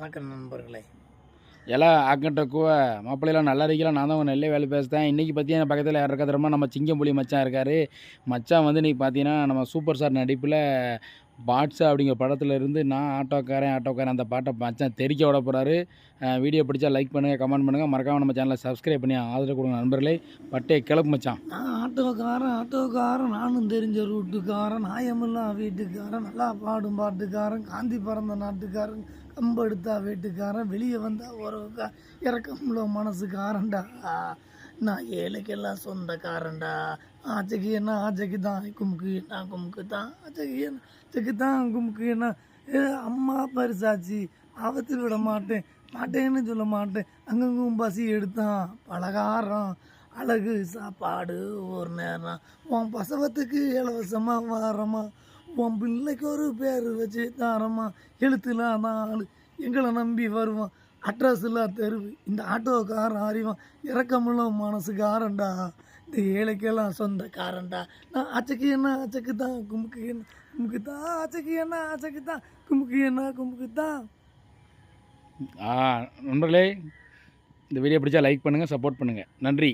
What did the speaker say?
வணக்கம் நண்பர்களே. எல்லாம் ஆக்கட்டக்குவ மாப்பிள்ளைலாம் நல்லா இருக்கலாம் நான் தான் நெல்லை வேலை பேசுகிறேன் இன்றைக்கி பார்த்தீங்கன்னா பக்கத்தில் யார் இருக்கா தெரியுமா? நம்ம சிங்கம்புலி மச்சான் இருக்கார். மச்சான் வந்து இன்றைக்கி பார்த்தீங்கன்னா நம்ம சூப்பர் ஸ்டார் நடிப்பில் பாட்ஸா அப்படிங்கிற படத்தில் இருந்து நான் ஆட்டோக்காரன் ஆட்டோக்காரன் அந்த பாட்டை மச்சான் தெரிக்க விட போகிறாரு வீடியோ பிடிச்சா லைக் பண்ணுங்கள் கமெண்ட் பண்ணுங்கள் மறக்காம நம்ம சேனலை சப்ஸ்கிரைப் பண்ணி ஆதரவு கொடுங்க நண்பர்களே. பட்டே கிளப்பு மச்சான். நான் ஆட்டோக்காரன் ஆட்டோக்காரன் நானும் தெரிஞ்ச ரூட்டுக்காரன் நாயமெல்லாம் வீட்டுக்காரன் நல்லா பாடும் பாட்டுக்காரன் காந்தி பிறந்த நாட்டுக்காரன் கம்பெடுத்தா வீட்டுக்காரன் வெளியே வந்தால் உறவுக்கா இறக்கம்ல மனசுக்காரன்டா. நான் ஏழைக்கெல்லாம் சொந்தக்காரன்டா. ஆச்சைக்கு என்ன ஆச்சைக்கு தான் குமுக்கு என்ன குமுக்கு தான் ஆச்சைக்கு என்ன தான் குமுக்கு என்ன. ஏ, அம்மா பரிசாச்சு ஆபத்தில் விட மாட்டேன் மாட்டேன்னு சொல்ல மாட்டேன். அங்கங்கும் பசி எடுத்தான் பலகாரம் அழகு சாப்பாடு ஒரு நேரம். உன் பசவத்துக்கு இலவசமாக வாரமா? உன் பிள்ளைக்கு ஒரு பேர் வச்சு தாரம்மா எழுத்துலாம் நாலு. எங்களை நம்பி வருவான். அட்ரஸ்லாம் தெருவு. இந்த ஆட்டோக்காரன் அறிவான். இறக்கமுள்ள மனசுக்காரன்டா. இந்த ஏழைக்கெல்லாம் சொந்தக்காரன்டா. நான் அச்சக்கு என்ன அச்சக்கு தான். குமுக்கு என்ன குமுக்கு தான். அச்சக்கு என்ன அச்சக்கு தான். குமுக்கு என்ன குமுக்கு தான். ஆ நண்பர்களே இந்த வீடியோ பிடிச்சா லைக் பண்ணுங்கள் சப்போர்ட் பண்ணுங்கள் நன்றி.